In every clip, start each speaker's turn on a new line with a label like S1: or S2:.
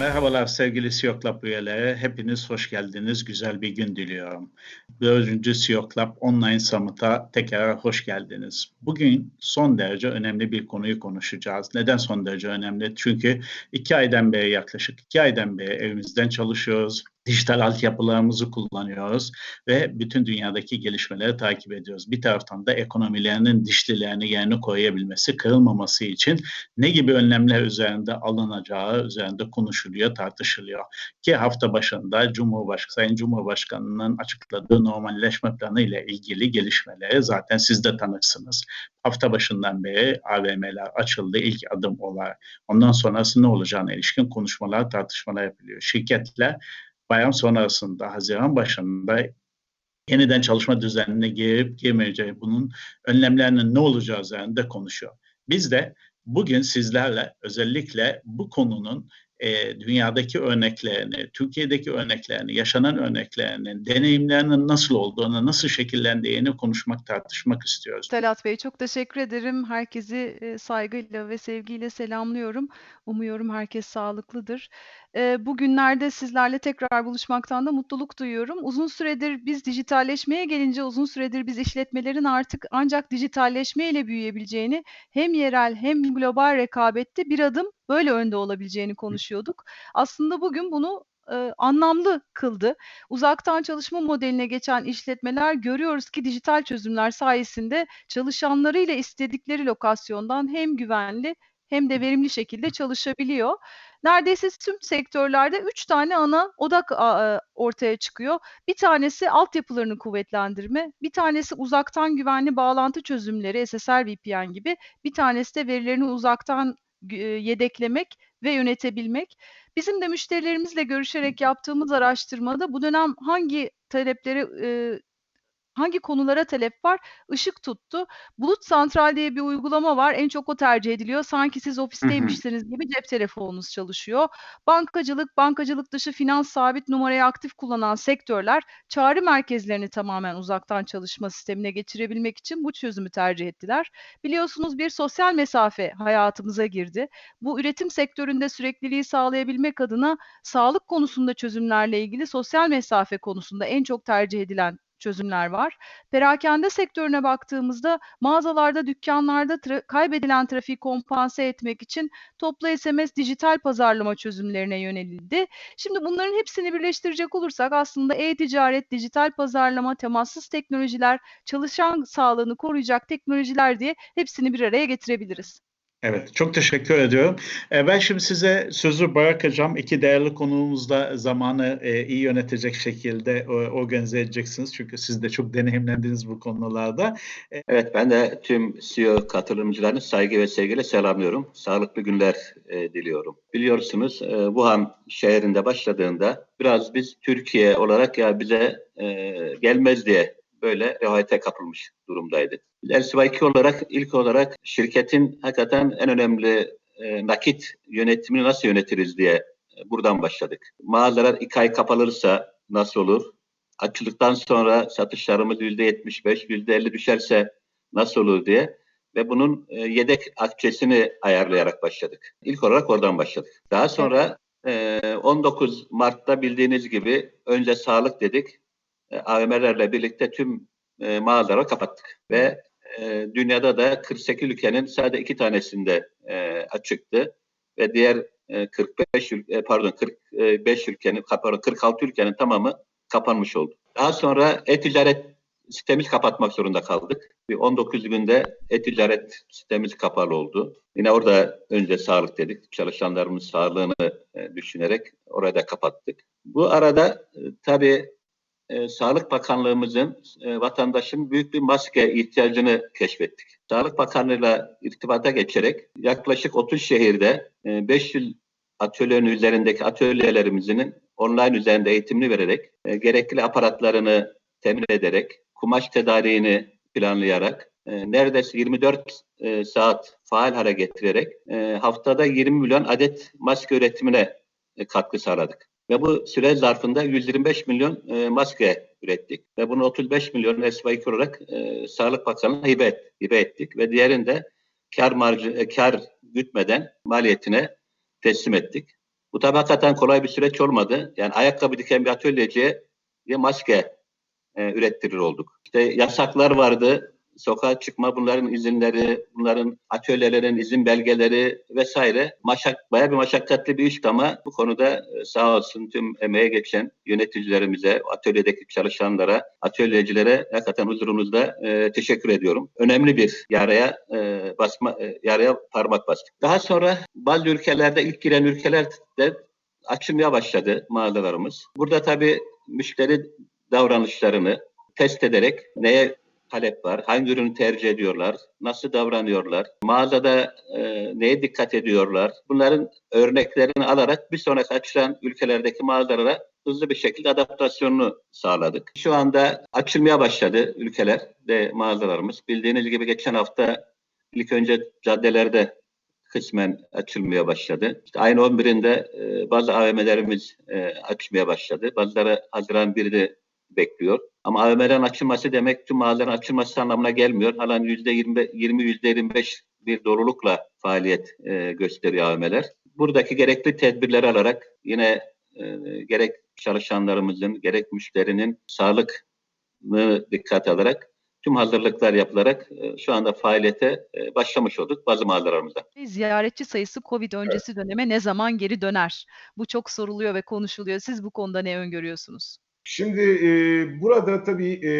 S1: Merhabalar sevgili Club üyeleri. Hepiniz hoş geldiniz. Güzel bir gün diliyorum. Dördüncü Club Online Summit'a tekrar hoş geldiniz. Bugün son derece önemli bir konuyu konuşacağız. Neden son derece önemli? Çünkü iki aydan beri yaklaşık iki aydan beri evimizden çalışıyoruz dijital altyapılarımızı kullanıyoruz ve bütün dünyadaki gelişmeleri takip ediyoruz. Bir taraftan da ekonomilerinin dişlilerini yerine koyabilmesi, kırılmaması için ne gibi önlemler üzerinde alınacağı üzerinde konuşuluyor, tartışılıyor. Ki hafta başında Cumhurbaşkanı, Sayın Cumhurbaşkanı'nın açıkladığı normalleşme planı ile ilgili gelişmeleri zaten siz de tanıksınız. Hafta başından beri AVM'ler açıldı ilk adım olarak. Ondan sonrası ne olacağına ilişkin konuşmalar, tartışmalar yapılıyor. Şirketler bayram sonrasında, Haziran başında yeniden çalışma düzenine girip girmeyeceği, bunun önlemlerinin ne olacağı üzerinde konuşuyor. Biz de bugün sizlerle özellikle bu konunun e, dünyadaki örneklerini, Türkiye'deki örneklerini, yaşanan örneklerinin, deneyimlerinin nasıl olduğunu, nasıl şekillendiğini konuşmak, tartışmak istiyoruz.
S2: Talat Bey çok teşekkür ederim. Herkesi e, saygıyla ve sevgiyle selamlıyorum. Umuyorum herkes sağlıklıdır. E, bugünlerde sizlerle tekrar buluşmaktan da mutluluk duyuyorum. Uzun süredir biz dijitalleşmeye gelince uzun süredir biz işletmelerin artık ancak dijitalleşmeyle büyüyebileceğini hem yerel hem global rekabette bir adım böyle önde olabileceğini konuşuyorduk. Aslında bugün bunu anlamlı kıldı. Uzaktan çalışma modeline geçen işletmeler görüyoruz ki dijital çözümler sayesinde çalışanlarıyla istedikleri lokasyondan hem güvenli hem de verimli şekilde çalışabiliyor. Neredeyse tüm sektörlerde üç tane ana odak ortaya çıkıyor. Bir tanesi altyapılarını kuvvetlendirme, bir tanesi uzaktan güvenli bağlantı çözümleri, SSL VPN gibi, bir tanesi de verilerini uzaktan yedeklemek ve yönetebilmek. Bizim de müşterilerimizle görüşerek yaptığımız araştırmada bu dönem hangi talepleri e, hangi konulara talep var? Işık tuttu. Bulut Santral diye bir uygulama var. En çok o tercih ediliyor. Sanki siz ofisteymişsiniz gibi cep telefonunuz çalışıyor. Bankacılık, bankacılık dışı finans sabit numarayı aktif kullanan sektörler çağrı merkezlerini tamamen uzaktan çalışma sistemine geçirebilmek için bu çözümü tercih ettiler. Biliyorsunuz bir sosyal mesafe hayatımıza girdi. Bu üretim sektöründe sürekliliği sağlayabilmek adına sağlık konusunda çözümlerle ilgili sosyal mesafe konusunda en çok tercih edilen çözümler var. Perakende sektörüne baktığımızda mağazalarda, dükkanlarda tra- kaybedilen trafiği kompanse etmek için toplu SMS dijital pazarlama çözümlerine yönelildi. Şimdi bunların hepsini birleştirecek olursak aslında e-ticaret, dijital pazarlama, temassız teknolojiler, çalışan sağlığını koruyacak teknolojiler diye hepsini bir araya getirebiliriz.
S1: Evet, çok teşekkür ediyorum. E, ben şimdi size sözü bırakacağım. İki değerli konuğumuzla zamanı e, iyi yönetecek şekilde e, organize edeceksiniz. Çünkü siz de çok deneyimlendiniz bu konularda.
S3: Evet, ben de tüm CEO katılımcılarını saygı ve sevgiyle selamlıyorum. Sağlıklı günler diliyorum. Biliyorsunuz Wuhan şehrinde başladığında biraz biz Türkiye olarak ya bize gelmez diye böyle rivayete kapılmış durumdaydı. LCY2 olarak ilk olarak şirketin hakikaten en önemli e, nakit yönetimini nasıl yönetiriz diye e, buradan başladık. Mağazalar iki ay kapalırsa nasıl olur? Açıldıktan sonra satışlarımız yüzde yetmiş beş, yüzde elli düşerse nasıl olur diye ve bunun e, yedek akçesini ayarlayarak başladık. İlk olarak oradan başladık. Daha sonra e, 19 Mart'ta bildiğiniz gibi önce sağlık dedik. E, AVM'lerle birlikte tüm e, mağazaları kapattık ve e, dünyada da 48 ülkenin sadece iki tanesinde e, açıktı ve diğer e, 45 e, pardon 45 ülkenin pardon 46 ülkenin tamamı kapanmış oldu. Daha sonra e-ticaret sistemimizi kapatmak zorunda kaldık. Bir 19 günde e-ticaret sistemimiz kapalı oldu. Yine orada önce sağlık dedik. Çalışanlarımızın sağlığını e, düşünerek orada da kapattık. Bu arada e, tabii e, Sağlık Bakanlığımızın e, vatandaşın büyük bir maske ihtiyacını keşfettik. Sağlık Bakanlığı'yla irtibata geçerek yaklaşık 30 şehirde e, 500 atölyenin üzerindeki atölyelerimizin online üzerinde eğitimini vererek, e, gerekli aparatlarını temin ederek, kumaş tedariğini planlayarak, e, neredeyse 24 e, saat faal hale getirerek e, haftada 20 milyon adet maske üretimine e, katkı sağladık. Ve bu süre zarfında 125 milyon e, maske ürettik. Ve bunu 35 milyon SY2 olarak e, Sağlık Bakanlığı'na hibe, et, hibe ettik. Ve diğerinde kar marjı, e, kar gütmeden maliyetine teslim ettik. Bu tabi hakikaten kolay bir süreç olmadı. Yani ayakkabı diken bir atölyeciye maske e, ürettirir olduk. İşte yasaklar vardı. Sokağa çıkma bunların izinleri, bunların atölyelerin izin belgeleri vesaire. Maşak, bayağı bir maşakkatli bir işti ama bu konuda e, sağ olsun tüm emeğe geçen yöneticilerimize, atölyedeki çalışanlara, atölyecilere hakikaten huzurunuzda e, teşekkür ediyorum. Önemli bir yaraya e, basma, e, yaraya parmak bastık. Daha sonra bazı ülkelerde ilk giren ülkelerde açılmaya başladı mağazalarımız. Burada tabii müşteri davranışlarını test ederek neye talep var, hangi ürünü tercih ediyorlar, nasıl davranıyorlar, mağazada e, neye dikkat ediyorlar. Bunların örneklerini alarak bir sonraki açılan ülkelerdeki mağazalara hızlı bir şekilde adaptasyonunu sağladık. Şu anda açılmaya başladı ülkeler ve mağazalarımız. Bildiğiniz gibi geçen hafta ilk önce caddelerde kısmen açılmaya başladı. İşte ayın 11'inde e, bazı AVM'lerimiz e, açmaya başladı. Bazıları Haziran 1'de bekliyor. Ama AVM'lerin açılması demek tüm mağazaların açılması anlamına gelmiyor. Halen %20, 20, %25 bir doğrulukla faaliyet e, gösteriyor AVM'ler. Buradaki gerekli tedbirleri alarak yine e, gerek çalışanlarımızın gerek müşterinin sağlıkını dikkat alarak tüm hazırlıklar yapılarak e, şu anda faaliyete e, başlamış olduk bazı mağazalarımızda.
S2: Ziyaretçi sayısı Covid öncesi döneme ne zaman geri döner? Bu çok soruluyor ve konuşuluyor. Siz bu konuda ne öngörüyorsunuz?
S4: Şimdi e, burada tabii e,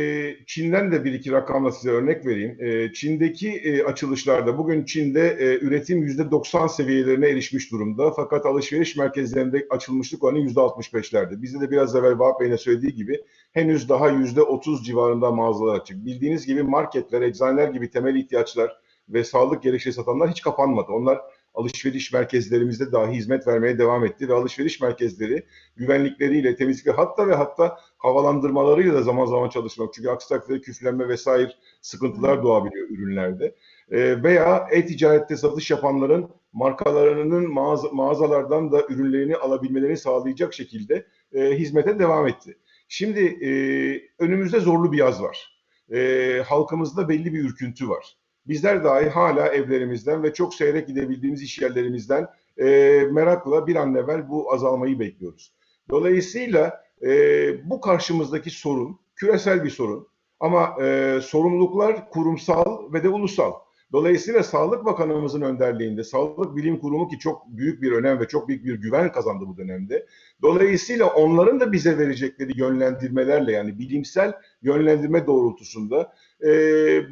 S4: Çin'den de bir iki rakamla size örnek vereyim. E, Çin'deki e, açılışlarda bugün Çin'de e, üretim %90 seviyelerine erişmiş durumda. Fakat alışveriş merkezlerinde açılmışlık oranı %65'lerde. Bizde de biraz evvel Vahap Bey'in söylediği gibi henüz daha %30 civarında mağazalar açık. Bildiğiniz gibi marketler, eczaneler gibi temel ihtiyaçlar ve sağlık gereçleri satanlar hiç kapanmadı. Onlar alışveriş merkezlerimizde dahi hizmet vermeye devam etti ve alışveriş merkezleri güvenlikleriyle, temizlikle hatta ve hatta havalandırmalarıyla da zaman zaman çalışmak. Çünkü aksi takdirde küflenme vesaire sıkıntılar doğabiliyor ürünlerde. E, veya e-ticarette satış yapanların markalarının mağaza, mağazalardan da ürünlerini alabilmelerini sağlayacak şekilde e, hizmete devam etti. Şimdi e, önümüzde zorlu bir yaz var. E, halkımızda belli bir ürküntü var bizler dahi hala evlerimizden ve çok seyrek gidebildiğimiz iş yerlerimizden e, merakla bir an evvel bu azalmayı bekliyoruz. Dolayısıyla e, bu karşımızdaki sorun küresel bir sorun ama e, sorumluluklar kurumsal ve de ulusal. Dolayısıyla Sağlık Bakanımızın önderliğinde Sağlık Bilim Kurumu ki çok büyük bir önem ve çok büyük bir güven kazandı bu dönemde. Dolayısıyla onların da bize verecekleri yönlendirmelerle yani bilimsel yönlendirme doğrultusunda e,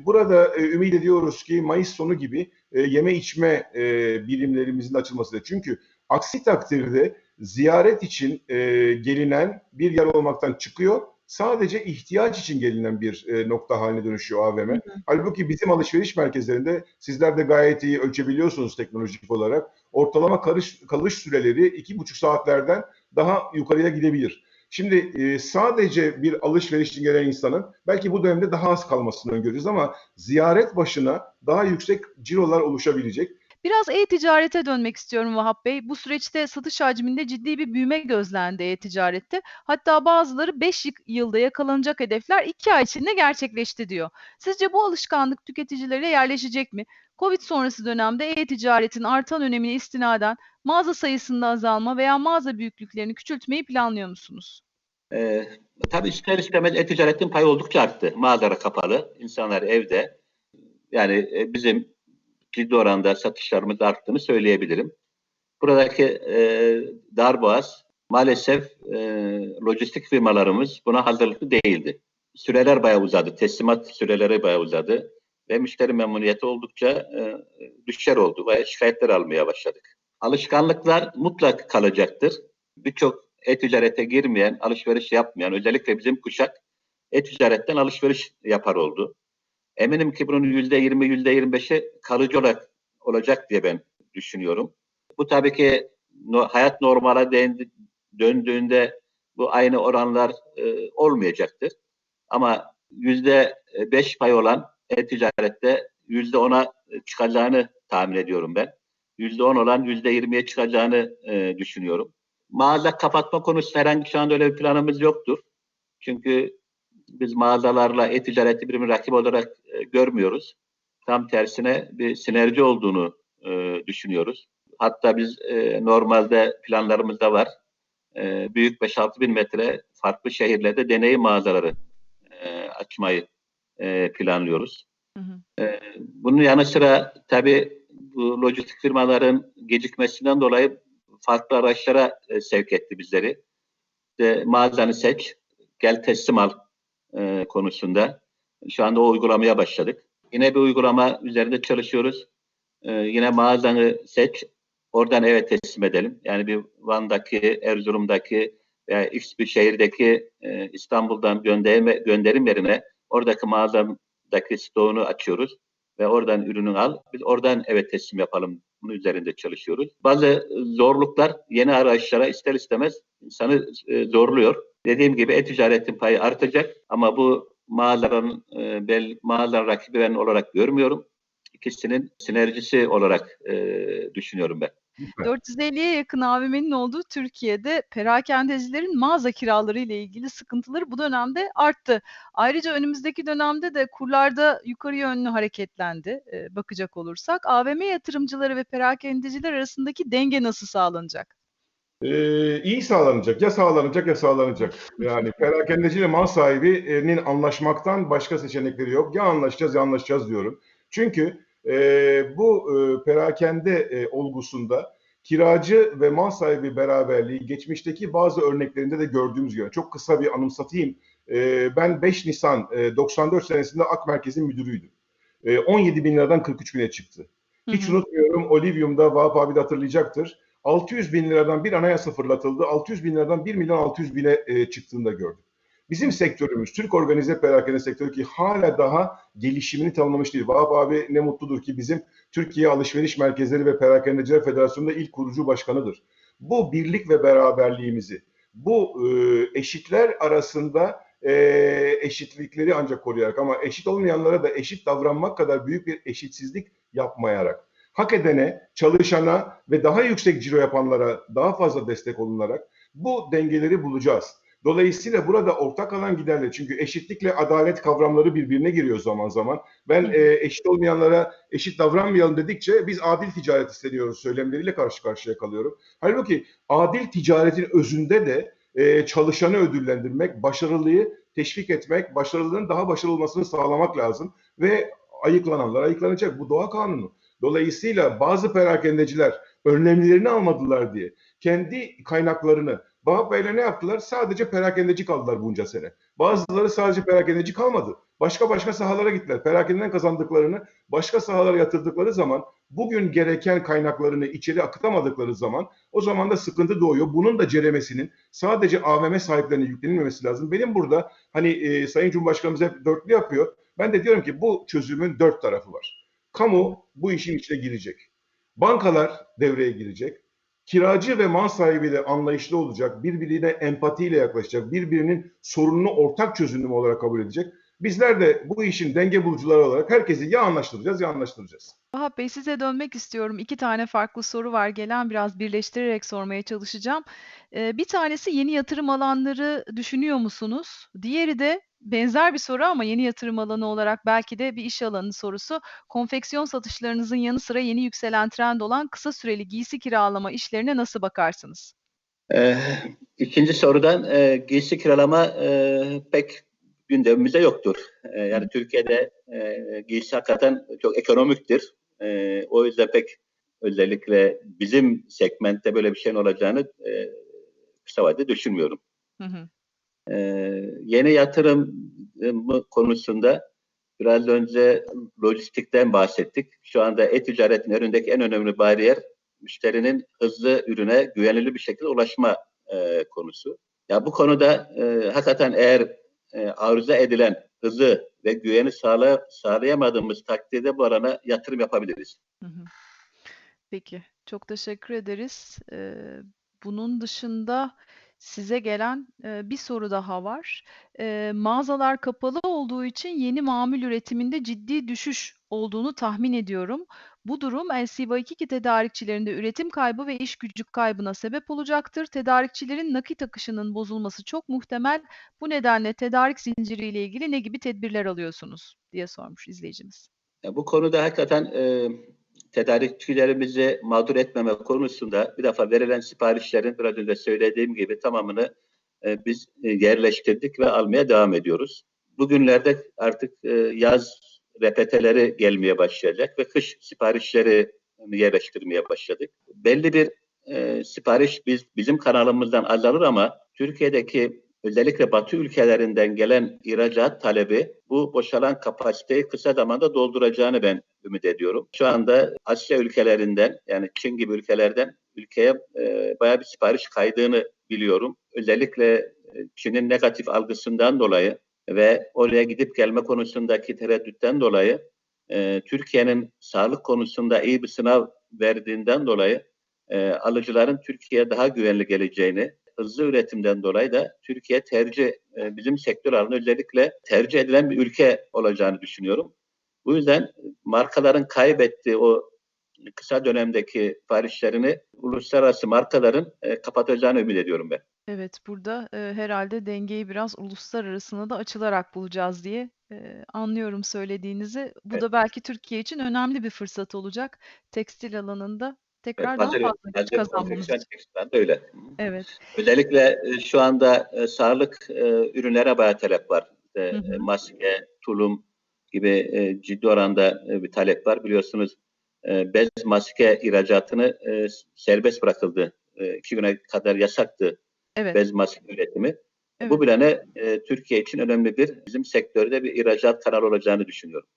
S4: burada e, ümit ediyoruz ki Mayıs sonu gibi e, yeme içme e, bilimlerimizin açılması. Çünkü aksi takdirde ziyaret için e, gelinen bir yer olmaktan çıkıyor sadece ihtiyaç için gelinen bir e, nokta haline dönüşüyor AVM. Hı hı. Halbuki bizim alışveriş merkezlerinde sizler de gayet iyi ölçebiliyorsunuz teknolojik olarak. Ortalama karış, kalış süreleri iki buçuk saatlerden daha yukarıya gidebilir. Şimdi e, sadece bir alışveriş için gelen insanın belki bu dönemde daha az kalmasını öngörüyoruz ama ziyaret başına daha yüksek cirolar oluşabilecek.
S2: Biraz e-ticarete dönmek istiyorum Vahap Bey. Bu süreçte satış hacminde ciddi bir büyüme gözlendi e-ticarette. Hatta bazıları 5 yılda yakalanacak hedefler 2 ay içinde gerçekleşti diyor. Sizce bu alışkanlık tüketicilere yerleşecek mi? Covid sonrası dönemde e-ticaretin artan önemine istinaden mağaza sayısında azalma veya mağaza büyüklüklerini küçültmeyi planlıyor musunuz?
S3: Ee, tabii ister istemez e-ticaretin payı oldukça arttı. Mağazalar kapalı, insanlar evde. Yani e, bizim ciddi oranda satışlarımız arttığını söyleyebilirim. Buradaki e, darboğaz maalesef e, lojistik firmalarımız buna hazırlıklı değildi. Süreler bayağı uzadı, teslimat süreleri bayağı uzadı ve müşteri memnuniyeti oldukça e, düşer oldu ve şikayetler almaya başladık. Alışkanlıklar mutlak kalacaktır. Birçok e-ticarete girmeyen, alışveriş yapmayan, özellikle bizim kuşak e-ticaretten alışveriş yapar oldu. Eminim ki bunun yüzde yirmi, yüzde yirmi beşi kalıcı olarak olacak diye ben düşünüyorum. Bu tabii ki hayat normale döndüğünde bu aynı oranlar e, olmayacaktır. Ama yüzde beş pay olan e-ticarette yüzde ona çıkacağını tahmin ediyorum ben. Yüzde on olan yüzde yirmiye çıkacağını e, düşünüyorum. Mağaza kapatma konusu herhangi şu anda öyle bir planımız yoktur. Çünkü biz mağazalarla e-ticareti birbirine rakip olarak e, görmüyoruz. Tam tersine bir sinerji olduğunu e, düşünüyoruz. Hatta biz e, normalde planlarımızda var. E, büyük 5-6 bin metre farklı şehirlerde deney mağazaları e, açmayı e, planlıyoruz.
S2: Hı hı.
S3: E, bunun yanı sıra tabii bu lojistik firmaların gecikmesinden dolayı farklı araçlara e, sevk etti bizleri. İşte mağazanı seç, gel teslim al e, konusunda. Şu anda o uygulamaya başladık. Yine bir uygulama üzerinde çalışıyoruz. E, yine mağazanı seç, oradan eve teslim edelim. Yani bir Van'daki, Erzurum'daki veya X bir şehirdeki e, İstanbul'dan gönderme, gönderim yerine oradaki mağazadaki stoğunu açıyoruz ve oradan ürünü al. Biz oradan eve teslim yapalım. Bunun üzerinde çalışıyoruz. Bazı zorluklar yeni araçlara ister istemez insanı e, zorluyor. Dediğim gibi e-ticaretin payı artacak ama bu mağazaların e, bel, mağazaların rakibi ben olarak görmüyorum. İkisinin sinerjisi olarak e, düşünüyorum ben.
S2: 450'ye yakın AVM'nin olduğu Türkiye'de perakendecilerin mağaza kiraları ile ilgili sıkıntıları bu dönemde arttı. Ayrıca önümüzdeki dönemde de kurlarda yukarı yönlü hareketlendi e, bakacak olursak. AVM yatırımcıları ve perakendeciler arasındaki denge nasıl sağlanacak?
S4: Ee, iyi sağlanacak. Ya sağlanacak ya sağlanacak. Yani perakendeciyle mal sahibinin anlaşmaktan başka seçenekleri yok. Ya anlaşacağız ya anlaşacağız diyorum. Çünkü e, bu e, perakende e, olgusunda kiracı ve mal sahibi beraberliği geçmişteki bazı örneklerinde de gördüğümüz gibi. Çok kısa bir anımsatayım. E, ben 5 Nisan e, 94 senesinde Ak Merkez'in müdürüydüm. E, 17 bin liradan 43 bine çıktı. Hiç
S2: Hı hı.
S4: unutmuyorum Olivium'da Vahap abi de hatırlayacaktır. 600 bin liradan bir anayasa fırlatıldı. 600 bin liradan 1 milyon 600 bine e, çıktığını gördük. Bizim sektörümüz, Türk organize perakende sektörü ki hala daha gelişimini tamamlamış değil. Vahap abi ne mutludur ki bizim Türkiye Alışveriş Merkezleri ve Perakendeciler Federasyonu'nda ilk kurucu başkanıdır. Bu birlik ve beraberliğimizi, bu e, eşitler arasında e, eşitlikleri ancak koruyarak ama eşit olmayanlara da eşit davranmak kadar büyük bir eşitsizlik yapmayarak hak edene, çalışana ve daha yüksek ciro yapanlara daha fazla destek olunarak bu dengeleri bulacağız. Dolayısıyla burada ortak alan giderle çünkü eşitlikle adalet kavramları birbirine giriyor zaman zaman. Ben e, eşit olmayanlara eşit davranmayalım dedikçe biz adil ticaret isteniyoruz söylemleriyle karşı karşıya kalıyorum. Halbuki adil ticaretin özünde de e, çalışanı ödüllendirmek, başarılıyı teşvik etmek, başarılının daha başarılı olmasını sağlamak lazım ve ayıklananlar ayıklanacak. Bu doğa kanunu. Dolayısıyla bazı perakendeciler önlemlerini almadılar diye kendi kaynaklarını Vahap Bey'le ne yaptılar? Sadece perakendeci kaldılar bunca sene. Bazıları sadece perakendeci kalmadı. Başka başka sahalara gittiler. Perakendeden kazandıklarını başka sahalara yatırdıkları zaman bugün gereken kaynaklarını içeri akıtamadıkları zaman o zaman da sıkıntı doğuyor. Bunun da ceremesinin sadece AVM sahiplerine yüklenilmemesi lazım. Benim burada hani e, Sayın Cumhurbaşkanımız hep dörtlü yapıyor. Ben de diyorum ki bu çözümün dört tarafı var. Kamu bu işin içine girecek. Bankalar devreye girecek. Kiracı ve mal sahibi de anlayışlı olacak, birbirine empatiyle yaklaşacak, birbirinin sorununu ortak çözümü olarak kabul edecek. Bizler de bu işin denge bulucuları olarak herkesi ya anlaştıracağız ya anlaştıracağız.
S2: Vahap Bey size dönmek istiyorum. İki tane farklı soru var gelen biraz birleştirerek sormaya çalışacağım. Ee, bir tanesi yeni yatırım alanları düşünüyor musunuz? Diğeri de benzer bir soru ama yeni yatırım alanı olarak belki de bir iş alanı sorusu. Konfeksiyon satışlarınızın yanı sıra yeni yükselen trend olan kısa süreli giysi kiralama işlerine nasıl bakarsınız?
S3: Ee, ikinci sorudan e, giysi kiralama e, pek gündemimizde yoktur. E, yani Türkiye'de e, giysi hakikaten çok ekonomiktir. E, o yüzden pek özellikle bizim segmentte böyle bir şeyin olacağını e, kısa vadede düşünmüyorum.
S2: Hı hı.
S3: Ee, yeni yatırım e, konusunda biraz önce lojistikten bahsettik. Şu anda e-ticaretin önündeki en önemli bariyer müşterinin hızlı ürüne güvenilir bir şekilde ulaşma e, konusu. Ya bu konuda e, hakikaten eğer e, arıza edilen hızı ve güveni sağla, sağlayamadığımız takdirde bu alana yatırım yapabiliriz.
S2: Peki, çok teşekkür ederiz. Ee, bunun dışında size gelen e, bir soru daha var. Ee, mağazalar kapalı olduğu için yeni mamul üretiminde ciddi düşüş olduğunu tahmin ediyorum. Bu durum LCV2 tedarikçilerinde üretim kaybı ve iş gücü kaybına sebep olacaktır. Tedarikçilerin nakit akışının bozulması çok muhtemel. Bu nedenle tedarik zinciriyle ilgili ne gibi tedbirler alıyorsunuz diye sormuş izleyicimiz.
S3: Ya bu konuda hakikaten e, tedarikçilerimizi mağdur etmeme konusunda bir defa verilen siparişlerin biraz önce söylediğim gibi tamamını e, biz e, yerleştirdik ve almaya devam ediyoruz. Bugünlerde artık e, yaz repeteleri gelmeye başlayacak ve kış siparişleri yerleştirmeye başladık. Belli bir e, sipariş biz bizim kanalımızdan azalır ama Türkiye'deki özellikle Batı ülkelerinden gelen ihracat talebi bu boşalan kapasiteyi kısa zamanda dolduracağını ben ümit ediyorum. Şu anda Asya ülkelerinden yani Çin gibi ülkelerden ülkeye e, bayağı bir sipariş kaydığını biliyorum. Özellikle e, Çin'in negatif algısından dolayı ve oraya gidip gelme konusundaki tereddütten dolayı e, Türkiye'nin sağlık konusunda iyi bir sınav verdiğinden dolayı e, alıcıların Türkiye'ye daha güvenli geleceğini, hızlı üretimden dolayı da Türkiye tercih, e, bizim sektör alanında özellikle tercih edilen bir ülke olacağını düşünüyorum. Bu yüzden markaların kaybettiği o kısa dönemdeki siparişlerini uluslararası markaların e, kapatacağını ümit ediyorum ben.
S2: Evet, burada e, herhalde dengeyi biraz uluslararasına da açılarak bulacağız diye e, anlıyorum söylediğinizi. Bu
S3: Evet.
S2: da belki Türkiye için önemli bir fırsat olacak. Tekstil alanında tekrar daha
S3: Hazır-
S2: fazla güç kazanmamız için.
S3: öyle.
S2: Evet,
S3: Özellikle e, şu anda e, sağlık e, ürünlere bayağı talep var. İşte,
S2: Hı hı.
S3: maske, tulum gibi ciddi oranda bir talep var. Biliyorsunuz bez maske ihracatını serbest bırakıldı. İki güne kadar yasaktı
S2: evet,
S3: bez maske üretimi.
S2: evet.
S3: Bu bilene Türkiye için önemli bir bizim sektörde bir ihracat kanalı olacağını düşünüyorum.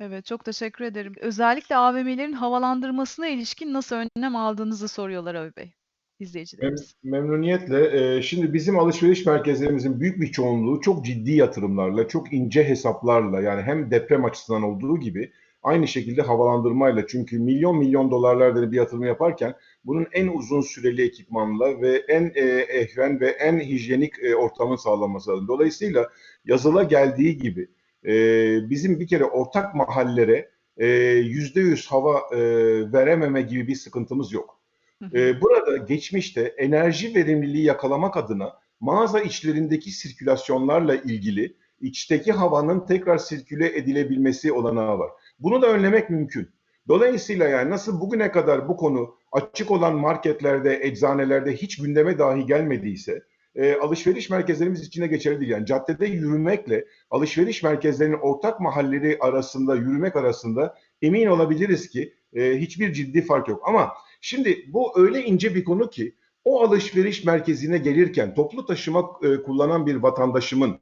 S2: Evet, çok teşekkür ederim. Özellikle AVM'lerin havalandırmasına ilişkin nasıl önlem aldığınızı soruyorlar Avi Bey,
S4: Mem- memnuniyetle. Ee, şimdi bizim alışveriş merkezlerimizin büyük bir çoğunluğu çok ciddi yatırımlarla, çok ince hesaplarla yani hem deprem açısından olduğu gibi aynı şekilde havalandırmayla çünkü milyon milyon dolarlardır bir yatırım yaparken bunun en uzun süreli ekipmanla ve en e, ehven ve en hijyenik e, ortamın sağlanması lazım. Dolayısıyla yazıla geldiği gibi e, bizim bir kere ortak mahallere e, yüzde yüz hava e, verememe gibi bir sıkıntımız yok. Ee, burada geçmişte enerji verimliliği yakalamak adına mağaza içlerindeki sirkülasyonlarla ilgili içteki havanın tekrar sirküle edilebilmesi olanağı var. Bunu da önlemek mümkün. Dolayısıyla yani nasıl bugüne kadar bu konu açık olan marketlerde, eczanelerde hiç gündeme dahi gelmediyse e, alışveriş merkezlerimiz içine geçerli değil. Yani caddede yürümekle alışveriş merkezlerinin ortak mahalleleri arasında yürümek arasında emin olabiliriz ki e, hiçbir ciddi fark yok. Ama Şimdi bu öyle ince bir konu ki o alışveriş merkezine gelirken toplu taşıma e, kullanan bir vatandaşımın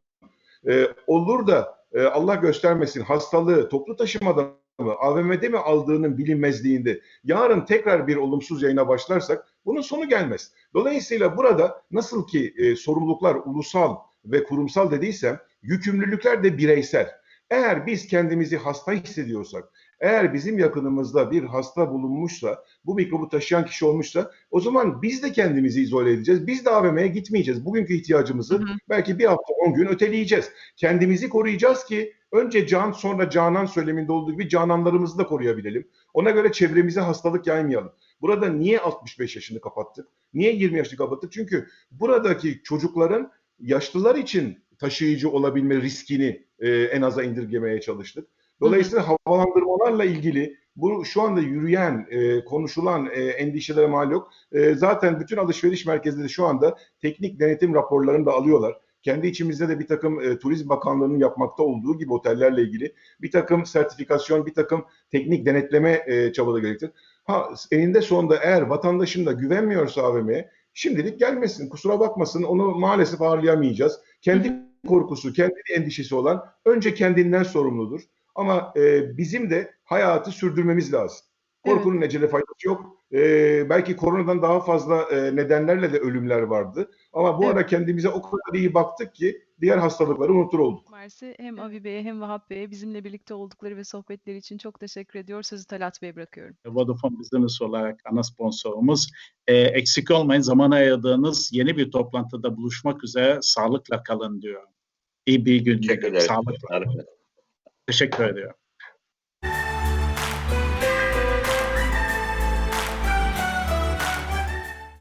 S4: e, olur da e, Allah göstermesin hastalığı toplu taşımada mı AVM'de mi aldığının bilinmezliğinde yarın tekrar bir olumsuz yayına başlarsak bunun sonu gelmez. Dolayısıyla burada nasıl ki e, sorumluluklar ulusal ve kurumsal dediysem yükümlülükler de bireysel. Eğer biz kendimizi hasta hissediyorsak, eğer bizim yakınımızda bir hasta bulunmuşsa, bu mikrobu taşıyan kişi olmuşsa o zaman biz de kendimizi izole edeceğiz. Biz de AVM'ye gitmeyeceğiz. Bugünkü ihtiyacımızı
S2: Hı hı.
S4: belki bir hafta on gün öteleyeceğiz. Kendimizi koruyacağız ki önce can sonra canan söyleminde olduğu gibi cananlarımızı da koruyabilelim. Ona göre çevremize hastalık yaymayalım. Burada niye 65 yaşını kapattık? Niye 20 yaşını kapattık? Çünkü buradaki çocukların yaşlılar için taşıyıcı olabilme riskini e, en aza indirgemeye çalıştık. Dolayısıyla havalandırmalarla ilgili bu şu anda yürüyen, e, konuşulan e, endişelere mal yok. E, zaten bütün alışveriş merkezleri şu anda teknik denetim raporlarını da alıyorlar. Kendi içimizde de bir takım e, Turizm Bakanlığı'nın yapmakta olduğu gibi otellerle ilgili bir takım sertifikasyon, bir takım teknik denetleme e, çabaları gerektirir. Ha eninde sonunda eğer vatandaşın da güvenmiyorsa AVM'ye şimdilik gelmesin, kusura bakmasın onu maalesef ağırlayamayacağız. Kendi korkusu, kendi endişesi olan önce kendinden sorumludur. Ama e, bizim de hayatı sürdürmemiz lazım. Korkunun ecele faydası yok. E, belki koronadan daha fazla e, nedenlerle de ölümler vardı. Ama bu
S2: Evet.
S4: ara kendimize o kadar iyi baktık ki diğer hastalıkları unutur olduk.
S2: Mersi hem Avi Bey'e hem Vahap Bey'e bizimle birlikte oldukları ve sohbetleri için çok teşekkür ediyor. Sözü Talat Bey'e bırakıyorum.
S1: Vodafone Business olarak ana sponsorumuz. E, eksik olmayın zaman ayırdığınız yeni bir toplantıda buluşmak üzere sağlıkla kalın diyor. İyi bir gün
S3: Teşekkür ederim.
S1: Sağlıkla.
S3: Sağlıkla.
S1: Teşekkür ediyorum.